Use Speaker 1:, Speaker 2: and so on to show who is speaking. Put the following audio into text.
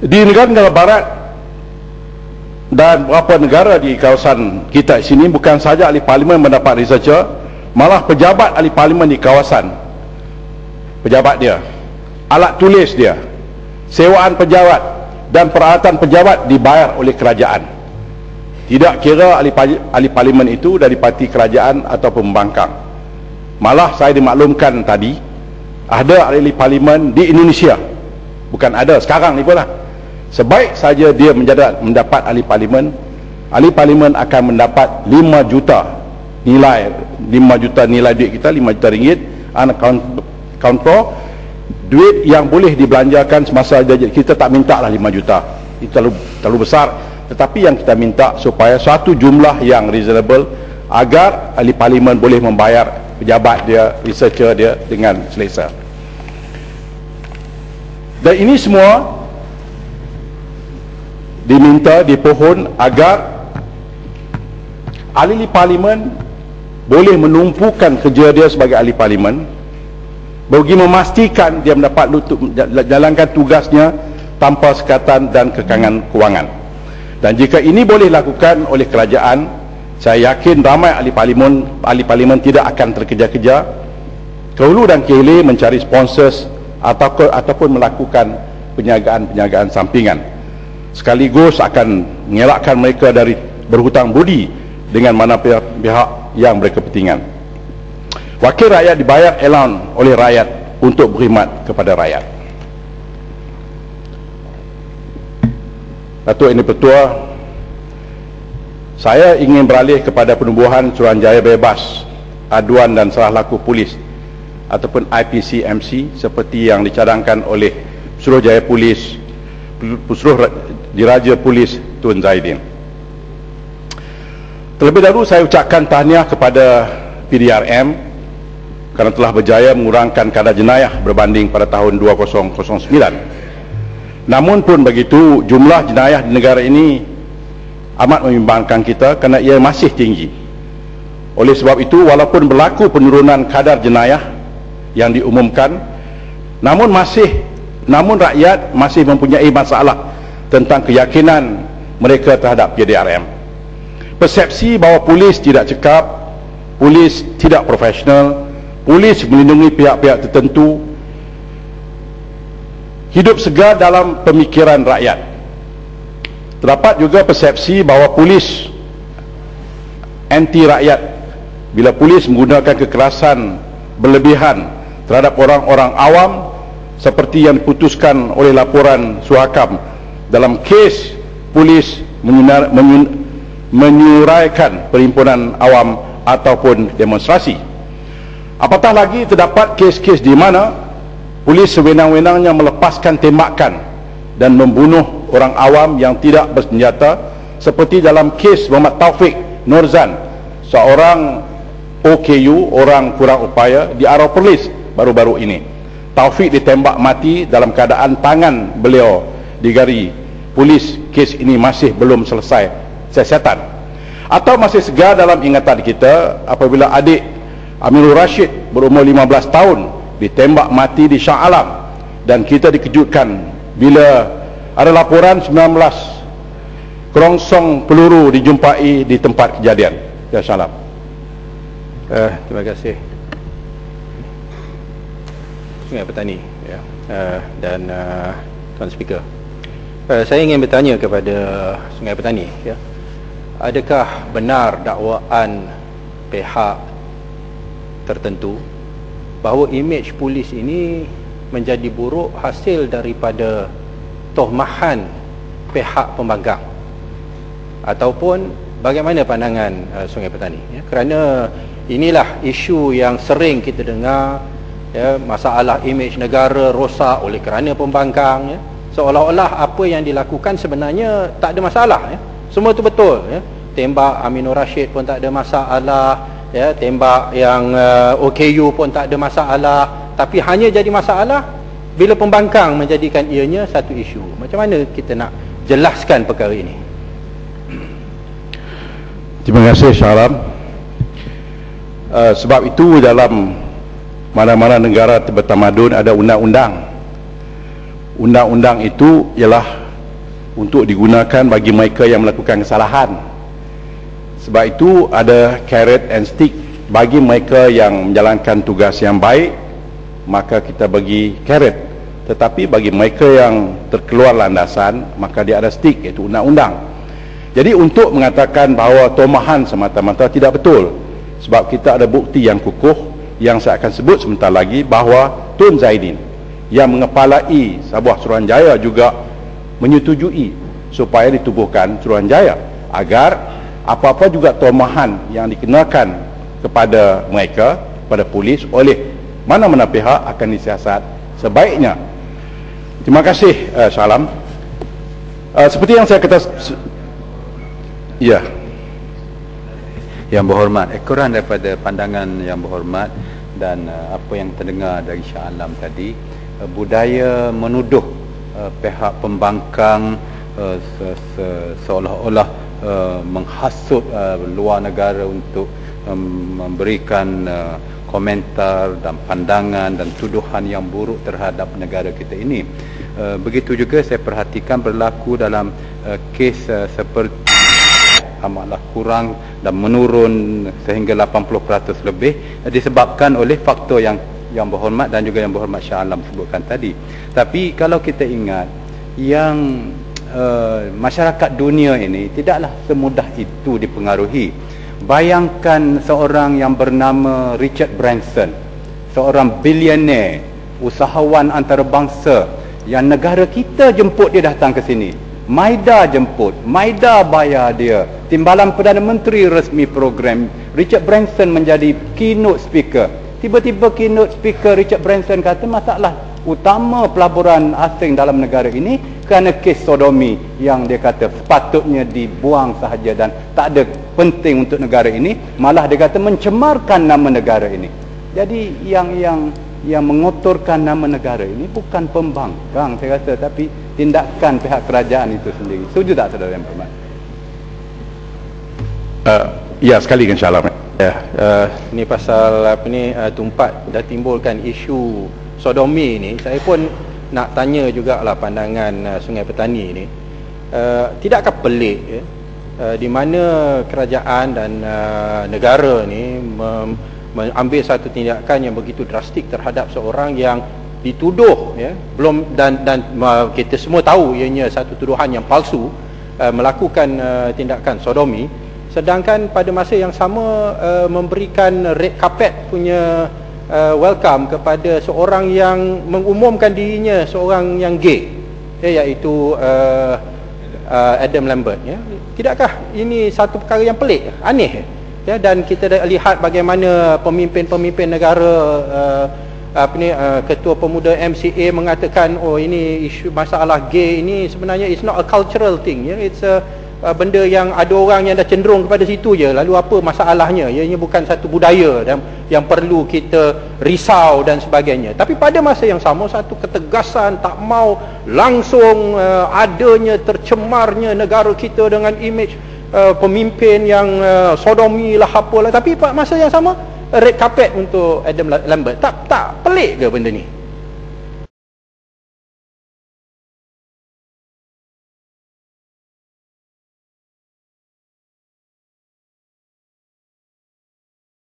Speaker 1: di negara-negara barat dan beberapa negara di kawasan kita sini bukan saja ahli parlimen mendapat researcher malah pejabat ahli parlimen di kawasan. Pejabat dia alat tulis dia sewaan pejabat dan peralatan pejabat dibayar oleh kerajaan. Tidak kira ahli, ahli parlimen itu dari parti kerajaan atau pembangkang malah saya dimaklumkan tadi ada ahli parlimen di Indonesia. Bukan ada sekarang ni pun lah sebaik saja dia menjadi mendapat ahli parlimen ahli parlimen akan mendapat 5 juta nilai 5 juta nilai duit kita 5 juta ringgit anak counter duit yang boleh dibelanjakan semasa kita tak minta lah 5 juta. Itu terlalu, terlalu besar. Tetapi yang kita minta supaya suatu jumlah yang reasonable agar ahli parlimen boleh membayar pejabat dia researcher dia dengan selesa. Dan ini semua diminta dipohon agar ahli parlimen boleh menumpukan kerja dia sebagai ahli parlimen bagi memastikan dia mendapat lutut, jalankan tugasnya tanpa sekatan dan kekangan kewangan. Dan jika ini boleh dilakukan oleh kerajaan saya yakin ramai ahli parlimen ahli parlimen tidak akan terkejar-kejar. Kehulu dan kehili mencari sponsors atau ataupun melakukan penjagaan-penjagaan sampingan sekaligus akan mengelakkan mereka dari berhutang budi dengan mana pihak-pihak yang berkepentingan. Wakil rakyat dibayar elan oleh rakyat untuk berkhidmat kepada rakyat. Datuk ini Petua, saya ingin beralih kepada penubuhan Suruhanjaya Bebas, aduan dan salah laku polis ataupun IPCMC seperti yang dicadangkan oleh Suruhanjaya Polis Pusruh Diraja Polis Tun Zaidin. Terlebih dahulu saya ucapkan tahniah kepada PDRM kerana telah berjaya mengurangkan kadar jenayah berbanding pada tahun 2009. Namun pun begitu jumlah jenayah di negara ini amat membimbangkan kita kerana ia masih tinggi. Oleh sebab itu walaupun berlaku penurunan kadar jenayah yang diumumkan namun masih namun rakyat masih mempunyai masalah tentang keyakinan mereka terhadap PDRM. Persepsi bahawa polis tidak cekap, polis tidak profesional, polis melindungi pihak-pihak tertentu, hidup segar dalam pemikiran rakyat. Terdapat juga persepsi bahawa polis anti rakyat bila polis menggunakan kekerasan berlebihan terhadap orang-orang awam seperti yang diputuskan oleh laporan Suhakam dalam kes polis menyunar, menyun, menyuraikan perhimpunan awam ataupun demonstrasi. Apatah lagi terdapat kes-kes di mana polis sewenang-wenangnya melepaskan tembakan dan membunuh orang awam yang tidak bersenjata seperti dalam kes Muhammad Taufik Nurzan seorang OKU orang kurang upaya di Arau Perlis baru-baru ini. Taufik ditembak mati dalam keadaan tangan beliau digari polis kes ini masih belum selesai siasatan. Atau masih segar dalam ingatan kita apabila adik Amirul Rashid berumur 15 tahun ditembak mati di Shah Alam dan kita dikejutkan bila ada laporan 19 kerongsong peluru dijumpai di tempat kejadian ya salam uh, terima kasih. Sungai Petani ya. uh, dan uh, Tuan Speaker Uh, saya ingin bertanya kepada Sungai Petani ya. Adakah benar dakwaan pihak tertentu bahawa imej polis ini menjadi buruk hasil daripada tohmahan pihak pembangkang ataupun bagaimana pandangan uh, Sungai Petani ya? kerana inilah isu yang sering kita dengar ya masalah imej negara rosak oleh kerana pembangkang ya seolah-olah apa yang dilakukan sebenarnya tak ada masalah ya. semua itu betul ya. tembak Aminur Rashid pun tak ada masalah ya. tembak yang uh, OKU pun tak ada masalah tapi hanya jadi masalah bila pembangkang menjadikan ianya satu isu macam mana kita nak jelaskan perkara ini terima kasih Syaram uh, sebab itu dalam mana-mana negara bertamadun ada undang-undang undang-undang itu ialah untuk digunakan bagi mereka yang melakukan kesalahan. Sebab itu ada carrot and stick. Bagi mereka yang menjalankan tugas yang baik maka kita bagi carrot. Tetapi bagi mereka yang terkeluar landasan maka dia ada stick iaitu undang-undang. Jadi untuk mengatakan bahawa tomahan semata-mata tidak betul. Sebab kita ada bukti yang kukuh yang saya akan sebut sebentar lagi bahawa Tun Zaidin yang mengepalai sebuah Suruhanjaya juga menyetujui supaya ditubuhkan Suruhanjaya agar apa-apa juga tomahan yang dikenakan kepada mereka kepada polis oleh mana-mana pihak akan disiasat sebaiknya. Terima kasih uh, Salam uh, seperti yang saya kata ya.
Speaker 2: Yang berhormat ekoran daripada pandangan yang berhormat dan uh, apa yang terdengar dari Syah Alam tadi budaya menuduh uh, pihak pembangkang uh, se -se seolah-olah Uh, menghasut uh, luar negara untuk um, memberikan uh, komentar dan pandangan dan tuduhan yang buruk terhadap negara kita ini. Uh, begitu juga saya perhatikan berlaku dalam uh, kes uh, seperti amatlah kurang dan menurun sehingga 80% lebih disebabkan oleh faktor yang yang berhormat dan juga yang berhormat Syah Alam sebutkan tadi. Tapi kalau kita ingat yang uh, masyarakat dunia ini tidaklah semudah itu dipengaruhi. Bayangkan seorang yang bernama Richard Branson, seorang bilioner, usahawan antarabangsa yang negara kita jemput dia datang ke sini. Maida jemput, Maida bayar dia. Timbalan Perdana Menteri resmi program. Richard Branson menjadi keynote speaker. Tiba-tiba keynote speaker Richard Branson kata masalah utama pelaburan asing dalam negara ini kerana kes sodomi yang dia kata sepatutnya dibuang sahaja dan tak ada penting untuk negara ini malah dia kata mencemarkan nama negara ini. Jadi yang yang yang mengotorkan nama negara ini bukan pembangkang saya rasa tapi tindakan pihak kerajaan itu sendiri. Setuju tak saudara yang berhormat
Speaker 1: uh, ya sekali insyaAllah
Speaker 3: ya uh, ni pasal apa ni uh, tumpat dah timbulkan isu sodomi ni. Saya pun nak tanya jugalah pandangan uh, Sungai Petani ni. Uh, tidakkah pelik ya, uh, di mana kerajaan dan uh, negara ni mem- mengambil satu tindakan yang begitu drastik terhadap seorang yang dituduh ya? Belum dan dan uh, kita semua tahu ianya satu tuduhan yang palsu uh, melakukan uh, tindakan sodomi sedangkan pada masa yang sama uh, memberikan red carpet punya uh, welcome kepada seorang yang mengumumkan dirinya seorang yang gay ya, iaitu uh, uh, Adam Lambert ya. tidakkah ini satu perkara yang pelik? Aneh ya. Dan kita lihat bagaimana pemimpin-pemimpin negara uh, apa ni uh, ketua pemuda MCA mengatakan oh ini isu masalah gay ini sebenarnya it's not a cultural thing ya. It's a uh, benda yang ada orang yang dah cenderung kepada situ je. Lalu apa masalahnya? Ianya bukan satu budaya dan yang perlu kita risau dan sebagainya. Tapi pada masa yang sama satu ketegasan tak mau langsung uh, adanya tercemarnya negara kita dengan image uh, pemimpin yang uh, sodomi lah apalah. Tapi pada masa yang sama red carpet untuk Adam Lambert. Tak tak pelik ke benda ni